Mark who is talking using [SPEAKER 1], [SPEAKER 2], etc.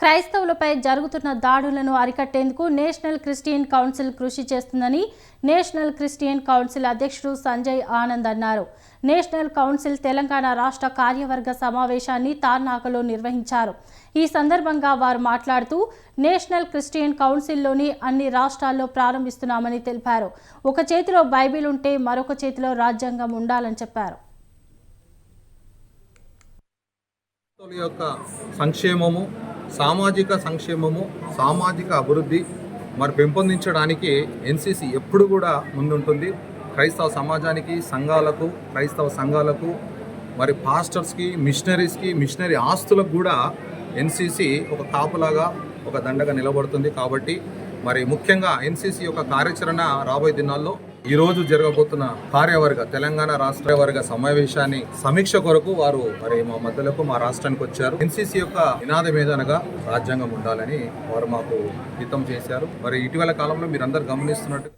[SPEAKER 1] క్రైస్తవులపై జరుగుతున్న దాడులను అరికట్టేందుకు నేషనల్ క్రిస్టియన్ కౌన్సిల్ కృషి చేస్తుందని నేషనల్ క్రిస్టియన్ కౌన్సిల్ అధ్యక్షుడు సంజయ్ ఆనంద్ అన్నారు. నేషనల్ కౌన్సిల్ తెలంగాణ రాష్ట్ర కార్యవర్గ సమావేశాన్ని తార్నాకలో నిర్వహించారు. ఈ సందర్భంగా వారు మాట్లాడుతూ నేషనల్ క్రిస్టియన్ కౌన్సిల్లోని అన్ని రాష్ట్రాల్లో ప్రారంభిస్తున్నామని తెలిపారు. ఒక చేతిలో బైబిల్ ఉంటే మరొక చేతిలో రాజ్యాంగం ఉండాలని చెప్పారు.
[SPEAKER 2] యొక్క సంక్షేమము సామాజిక సంక్షేమము సామాజిక అభివృద్ధి మరి పెంపొందించడానికి ఎన్సిసి ఎప్పుడు కూడా ముందుంటుంది. క్రైస్తవ సమాజానికి సంఘాలకు క్రైస్తవ సంఘాలకు మరి పాస్టర్స్కి మిషనరీస్కి మిషనరీ ఆస్తులకు కూడా ఎన్సిసి ఒక కాపులాగా ఒక దండగా నిలబడుతుంది. కాబట్టి మరి ముఖ్యంగా ఎన్సిసి యొక్క కార్యాచరణ రాబోయే దినాల్లో ఈ రోజు జరగబోతున్న కార్యవర్గ తెలంగాణ రాష్ట్ర వర్గ సమావేశాన్ని సమీక్ష కొరకు వారు మరి మా మధ్యలోకి మా రాష్ట్రానికి వచ్చారు. ఎన్సిసి యొక్క నినాదం ఏదనగా రాజ్యాంగం ఉండాలని వారు మాకు హితం చేశారు. మరి ఇటీవల కాలంలో మీరందరూ గమనిస్తున్నట్టు